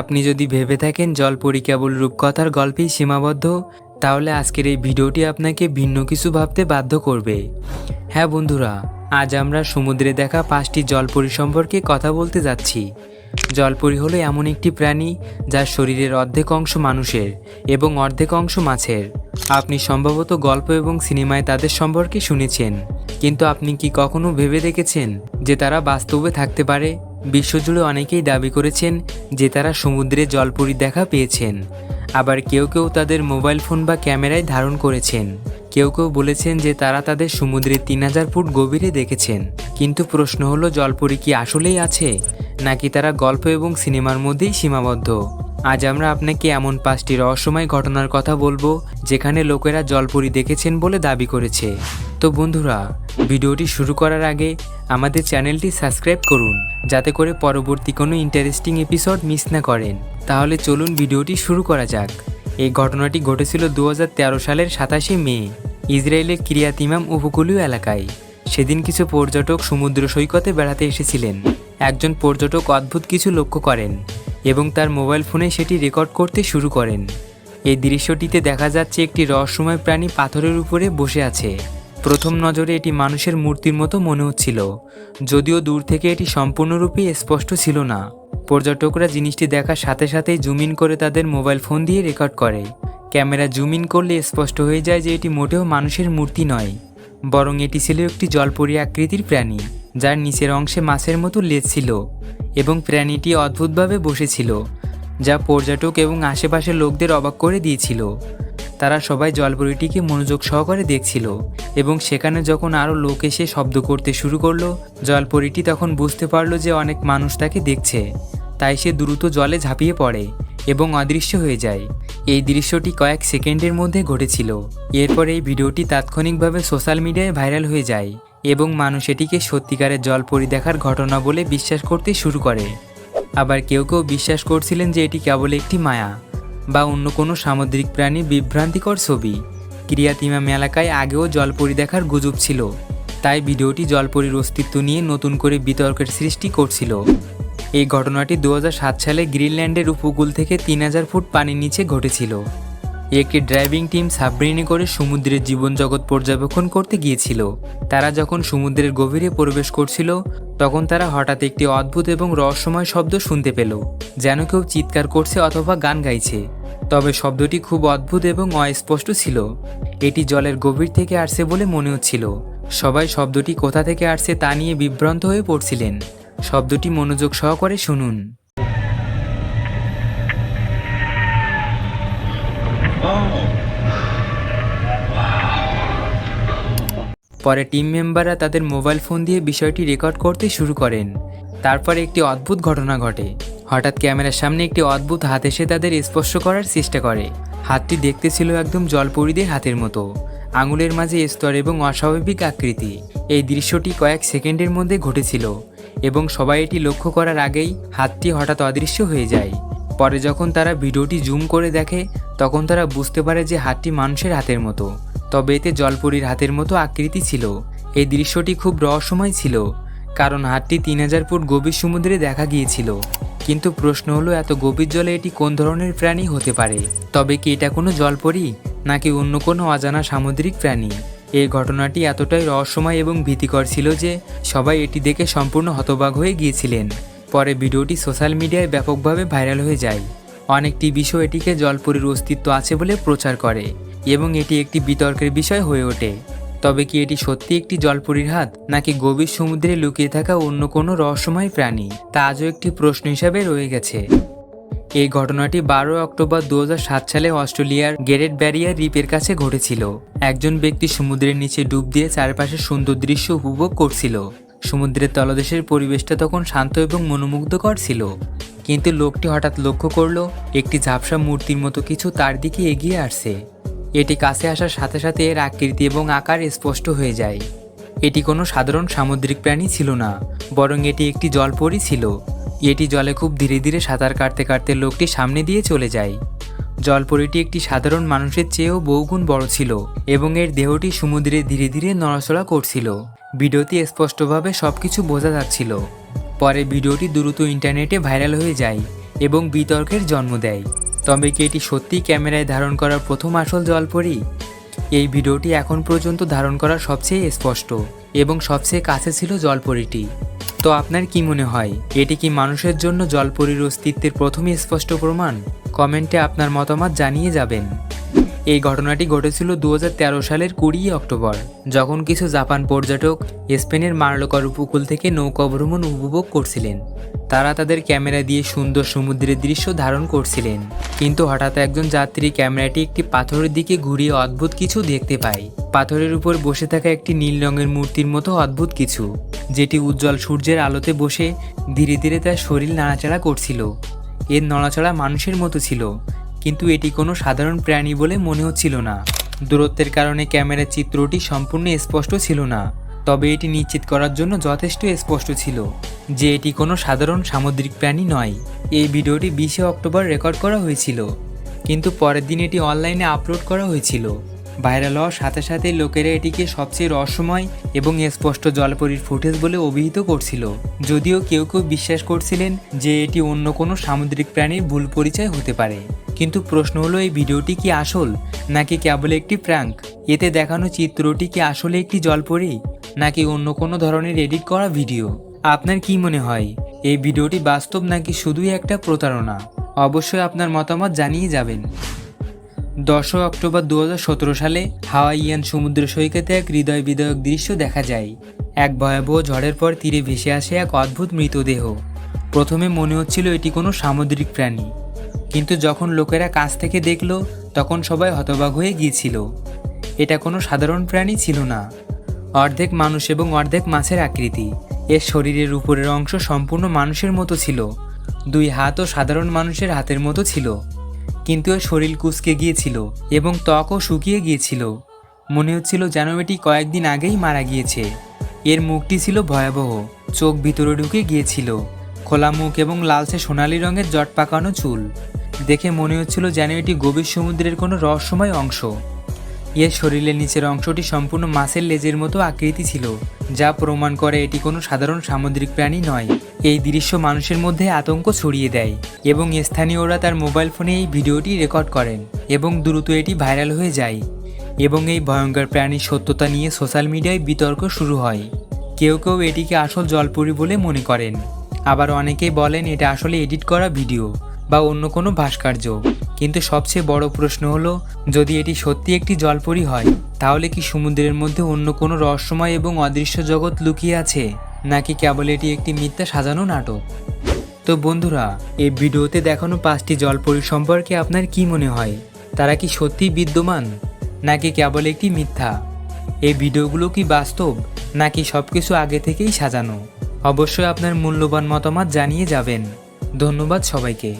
আপনি যদি ভেবে থাকেন জলপরি কেবল রূপকথার গল্পেই সীমাবদ্ধ, তাহলে আজকের এই ভিডিওটি আপনাকে ভিন্ন কিছু ভাবতে বাধ্য করবে। হ্যাঁ বন্ধুরা, আজ আমরা সমুদ্রে দেখা পাঁচটি জলপরি সম্পর্কে কথা বলতে যাচ্ছি। জলপরি হলো এমন একটি প্রাণী যার শরীরের অর্ধেক অংশ মানুষের এবং অর্ধেক অংশ মাছের। আপনি সম্ভবত গল্প এবং সিনেমায় তাদের সম্পর্কে শুনেছেন, কিন্তু আপনি কি কখনো ভেবে দেখেছেন যে তারা বাস্তবে থাকতে পারে? বিশ্বজুড়ে অনেকেই দাবি করেছেন যে তারা সমুদ্রে জলপরি দেখা পেয়েছেন। আবার কেউ কেউ তাদের মোবাইল ফোন বা ক্যামেরায় ধারণ করেছেন। কেউ কেউ বলেছেন যে তারা তাদের সমুদ্রে তিন হাজার ফুট গভীরে দেখেছেন। কিন্তু প্রশ্ন হলো, জলপরি কি আসলেই আছে? নাকি তারা গল্প এবং সিনেমার মধ্যেই সীমাবদ্ধ? আজ আমরা আপনাকে এমন পাঁচটি রহস্যময় ঘটনার কথা বলব, যেখানে লোকেরা জলপরি দেখেছেন বলে দাবি করেছে। তো বন্ধুরা, ভিডিওটি শুরু করার আগে আমাদের চ্যানেলটি সাবস্ক্রাইব করুন, যাতে করে পরবর্তী কোনো ইন্টারেস্টিং এপিসোড মিস না করেন। তাহলে চলুন ভিডিওটি শুরু করা যাক। এই ঘটনাটি ঘটেছিল দু হাজার তেরো সালের সাতাশে মে, ইসরায়েলের কিরিয়াতিমাম উপকূলীয় এলাকায়। সেদিন কিছু পর্যটক সমুদ্র সৈকতে বেড়াতে এসেছিলেন। একজন পর্যটক অদ্ভুত কিছু লক্ষ্য করেন। এবং তার মোবাইল ফোনে সেটি রেকর্ড করতে শুরু করেন। এই দৃশ্যটিতে দেখা যাচ্ছে একটি রহস্যময় প্রাণী পাথরের উপরে বসে আছে। প্রথম নজরে এটি মানুষের মূর্তির মতো মনে হচ্ছিল, যদিও দূর থেকে এটি সম্পূর্ণরূপে স্পষ্ট ছিল না। পর্যটকরা জিনিসটি দেখার সাথে সাথেই জুম ইন করে তাদের মোবাইল ফোন দিয়ে রেকর্ড করে। ক্যামেরা জুম ইন করলে স্পষ্ট হয়ে যায় যে এটি মোটেও মানুষের মূর্তি নয়, বরং এটি ছিল একটি জলপরি আকৃতির প্রাণী। যার নিচের অংশে মাছের মতো লেজ ছিল এবং প্রাণীটি অদ্ভুতভাবে বসেছিল, যা পর্যটক এবং আশেপাশের লোকদের অবাক করে দিয়েছিল। তারা সবাই জলপরিটিকে মনোযোগ সহকারে দেখছিল এবং সেখানে যখন আরও লোক এসে শব্দ করতে শুরু করল, জলপরিটি তখন বুঝতে পারল যে অনেক মানুষ তাকে দেখছে। তাই সে দ্রুত জলে ঝাঁপিয়ে পড়ে এবং অদৃশ্য হয়ে যায়। এই দৃশ্যটি কয়েক সেকেন্ডের মধ্যে ঘটেছিল। এরপর এই ভিডিওটি তাৎক্ষণিকভাবে সোশ্যাল মিডিয়ায় ভাইরাল হয়ে যায় এবং মানুষ এটিকে সত্যিকারের জলপরি দেখার ঘটনা বলে বিশ্বাস করতে শুরু করে। আবার কেউ কেউ বিশ্বাস করছিলেন যে এটি কেবল একটি মায়া বা অন্য কোনো সামুদ্রিক প্রাণী বিভ্রান্তিকর ছবি। ক্রিয়াতিমাম এলাকায় আগেও জলপরি দেখার গুজব ছিল। তাই ভিডিওটি জলপরির অস্তিত্ব নিয়ে নতুন করে বিতর্কের সৃষ্টি করছিল। এই ঘটনাটি দু হাজার সাত সালে গ্রিনল্যান্ডের উপকূল থেকে তিন হাজার ফুট পানির নিচে ঘটেছিল। একটি ড্রাইভিং টিম সাবমেরিনে করে সমুদ্রের জীবনজগৎ পর্যবেক্ষণ করতে গিয়েছিল। তারা যখন সমুদ্রের গভীরে প্রবেশ করছিল, তখন তারা হঠাৎ একটি অদ্ভুত এবং রহস্যময় শব্দ শুনতে পেল, যেন কেউ চিৎকার করছে অথবা গান গাইছে। তবে শব্দটি খুব অদ্ভুত এবং অস্পষ্ট ছিল। এটি জলের গভীর থেকে আসছে বলে মনে হচ্ছিল। সবাই শব্দটি কোথা থেকে আসছে তা নিয়ে বিভ্রান্ত হয়ে পড়ছিলেন। শব্দটি মনোযোগ সহকারে শুনুন। পরে টিম মেম্বাররা তাদের মোবাইল ফোন দিয়ে বিষয়টি রেকর্ড করতে শুরু করেন। তারপরে একটি অদ্ভুত ঘটনা ঘটে। হঠাৎ ক্যামেরার সামনে একটি অদ্ভুত হাত এসে তাদের স্পর্শ করার চেষ্টা করে। হাতটি দেখতে ছিল একদম জলপরিদের হাতের মতো। আঙুলের মাঝে স্তর এবং অস্বাভাবিক আকৃতি। এই দৃশ্যটি কয়েক সেকেন্ডের মধ্যে ঘটেছিল। এবং সবাই এটি লক্ষ্য করার আগেই হাতটি হঠাৎ অদৃশ্য হয়ে যায়। পরে যখন তারা ভিডিওটি জুম করে দেখে, তখন তারা বুঝতে পারে যে হাতটি মানুষের হাতের মতো। তবে এতে জলপরির হাতের মতো আকৃতি ছিল। এই দৃশ্যটি খুব রহস্যময় ছিল, কারণ হাতটি তিন হাজার ফুট গভীর সমুদ্রে দেখা গিয়েছিল। কিন্তু প্রশ্ন হলো, এত গভীর জলে এটি কোন ধরনের প্রাণী হতে পারে? তবে কি এটা কোনো জলপরি, নাকি অন্য কোনো অজানা সামুদ্রিক প্রাণী? এই ঘটনাটি এতটাই রহস্যময় এবং ভীতিকর ছিল যে সবাই এটি দেখে সম্পূর্ণ হতবাক হয়ে গিয়েছিলেন। পরে ভিডিওটি সোশ্যাল মিডিয়ায় ব্যাপকভাবে ভাইরাল হয়ে যায়। অনেক টিভি শো এটিকে জলপরির অস্তিত্ব আছে বলে প্রচার করে এবং এটি একটি বিতর্কের বিষয় হয়ে ওঠে। তবে কি এটি সত্যি একটি জলপরির হাত, নাকি গভীর সমুদ্রে লুকিয়ে থাকা অন্য কোনো রহস্যময় প্রাণী? তা আজও একটি প্রশ্ন হিসাবে রয়ে গেছে। এই ঘটনাটি বারো অক্টোবর দু হাজার সাত সালে অস্ট্রেলিয়ার গ্রেট ব্যারিয়ার রিপের কাছে ঘটেছিল। একজন ব্যক্তি সমুদ্রের নিচে ডুব দিয়ে চারপাশের সুন্দর দৃশ্য উপভোগ করছিল। সমুদ্রের তলদেশের পরিবেশটা তখন শান্ত এবং মনোমুগ্ধকর ছিল। কিন্তু লোকটি হঠাৎ লক্ষ্য করল, একটি ঝাপসা মূর্তির মতো কিছু তার দিকে এগিয়ে আসছে। এটি কাছে আসার সাথে সাথে এর আকৃতি এবং আকার স্পষ্ট হয়ে যায়। এটি কোনো সাধারণ সামুদ্রিক প্রাণী ছিল না, বরং এটি একটি জলপরি ছিল। এটি জলে খুব ধীরে ধীরে সাঁতার কাটতে কাটতে লোকটি সামনে দিয়ে চলে যায়। জলপরিটি একটি সাধারণ মানুষের চেয়েও বহুগুণ বড় ছিল এবং এর দেহটি সমুদ্রে ধীরে ধীরে নড়াচড়া করছিল। ভিডিওটি স্পষ্টভাবে সব কিছু বোঝা যাচ্ছিল। পরে ভিডিওটি দ্রুত ইন্টারনেটে ভাইরাল হয়ে যায় এবং বিতর্কের জন্ম দেয়। তবে কি এটি সত্যি ক্যামেরায় ধারণ করা প্রথম আসল জলপরি? এই ভিডিওটি এখন পর্যন্ত ধারণ করা সবচেয়ে স্পষ্ট এবং সবচেয়ে কাছে ছিল জলপরিটি। তো আপনার কি মনে হয়, এটি কি মানুষের জন্য জলপরীর অস্তিত্বের প্রথম স্পষ্ট প্রমাণ? কমেন্টে আপনার মতামত জানিয়ে যাবেন। এই ঘটনাটি ঘটেছিল দু হাজার তেরো সালের কুড়ি অক্টোবর, যখন কিছু জাপান পর্যটক স্পেনের মার্লোকর উপকূল থেকে নৌকা ভ্রমণ উপভোগ করছিলেন। তারা তাদের ক্যামেরা দিয়ে সুন্দর সমুদ্রের দৃশ্য ধারণ করছিলেন। কিন্তু হঠাৎ একজন যাত্রী ক্যামেরাটি একটি পাথরের দিকে ঘুরিয়ে অদ্ভুত কিছু দেখতে পায়। পাথরের উপর বসে থাকা একটি নীল রঙের মূর্তির মতো অদ্ভুত কিছু। যেটি উজ্জ্বল সূর্যের আলোতে বসে ধীরে ধীরে তার শরীর নাড়াচাড়া করছিল। এর নড়াচড়া মানুষের মতো ছিল, কিন্তু এটি কোনো সাধারণ প্রাণী বলে মনে হচ্ছিল না। দূরত্বের কারণে ক্যামেরার চিত্রটি সম্পূর্ণ স্পষ্ট ছিল না, তবে এটি নিশ্চিত করার জন্য যথেষ্ট স্পষ্ট ছিল যে এটি কোনো সাধারণ সামুদ্রিক প্রাণী নয়। এই ভিডিওটি বিশে অক্টোবর রেকর্ড করা হয়েছিল, কিন্তু পরের দিন এটি অনলাইনে আপলোড করা হয়েছিল। ভাইরাল হওয়ার সাথে সাথে লোকেরা এটিকে সবচেয়ে রহস্যময় এবং স্পষ্ট জলপরীর ফুটেজ বলে অভিহিত করছিল। যদিও কেউ কেউ বিশ্বাস করছিলেন যে এটি অন্য কোনো সামুদ্রিক প্রাণীর ভুল পরিচয় হতে পারে। কিন্তু প্রশ্ন হলো, এই ভিডিওটি কি আসল, নাকি কেবল একটি প্র্যাঙ্ক? এতে দেখানো চিত্রটি কি আসলে একটি জলপরি, নাকি অন্য কোনো ধরনের এডিট করা ভিডিও? আপনার কি মনে হয়, এই ভিডিওটি বাস্তব নাকি শুধুই একটা প্রতারণা? অবশ্যই আপনার মতামত জানিয়ে যাবেন। দশই অক্টোবর দু হাজার সতেরো সালে হাওয়াইয়ান সমুদ্র সৈকতে এক হৃদয় বিদায়ক দৃশ্য দেখা যায়। এক ভয়াবহ ঝড়ের পর তীরে ভেসে আসে এক অদ্ভুত মৃতদেহ। প্রথমে মনে হচ্ছিল এটি কোনো সামুদ্রিক প্রাণী। কিন্তু যখন লোকেরা কাছ থেকে দেখল, তখন সবাই হতবাক হয়ে গিয়েছিল। এটা কোনো সাধারণ প্রাণী ছিল না। অর্ধেক মানুষ এবং অর্ধেক মাছের আকৃতি। এর শরীরের উপরের অংশ সম্পূর্ণ মানুষের মতো ছিল। দুই হাতও সাধারণ মানুষের হাতের মতো ছিল। কিন্তু এর শরীর কুচকে গিয়েছিল এবং ত্বকও শুকিয়ে গিয়েছিল। মনে হচ্ছিল যেন এটি কয়েকদিন আগেই মারা গিয়েছে। এর মুখটি ছিল ভয়াবহ, চোখ ভিতরে ঢুকে গিয়েছিল, খোলা মুখ এবং লালচে সোনালি রঙের জট পাকানো চুল। দেখে মনে হচ্ছিল যেন এটি গভীর সমুদ্রের কোনো রহস্যময় অংশ। এর শরীরের নিচের অংশটি সম্পূর্ণ মাছের লেজের মতো আকৃতি ছিল, যা প্রমাণ করে এটি কোনো সাধারণ সামুদ্রিক প্রাণী নয়। এই দৃশ্য মানুষের মধ্যে আতঙ্ক ছড়িয়ে দেয় এবং স্থানীয়রা তার মোবাইল ফোনে এই ভিডিওটি রেকর্ড করেন এবং দ্রুত এটি ভাইরাল হয়ে যায় এবং এই ভয়ঙ্কর প্রাণীর সত্যতা নিয়ে সোশ্যাল মিডিয়ায় বিতর্ক শুরু হয়। কেউ কেউ এটিকে আসল জলপরি বলে মনে করেন। আবার অনেকেই বলেন এটা আসলে এডিট করা ভিডিও বা অন্য কোনো ভাস্কর্য। কিন্তু সবচেয়ে বড় প্রশ্ন হলো, যদি এটি সত্যি একটি জলপরি হয়, তাহলে কি সমুদ্রের মধ্যে অন্য কোনো রহস্যময় এবং অদৃশ্য জগৎ লুকিয়ে আছে, নাকি কেবল এটি একটি মিথ্যা সাজানো নাটক? তো বন্ধুরা, এই ভিডিওতে দেখানো পাঁচটি জলপরি সম্পর্কে আপনার কি মনে হয়? তারা কি সত্যি বিদ্যমান, নাকি কেবল একটি মিথ্যা? এই ভিডিওগুলো কি বাস্তব, নাকি সব কিছু আগে থেকেই সাজানো? অবশ্যই আপনার মূল্যবান মতামত জানিয়ে যাবেন। ধন্যবাদ সবাইকে।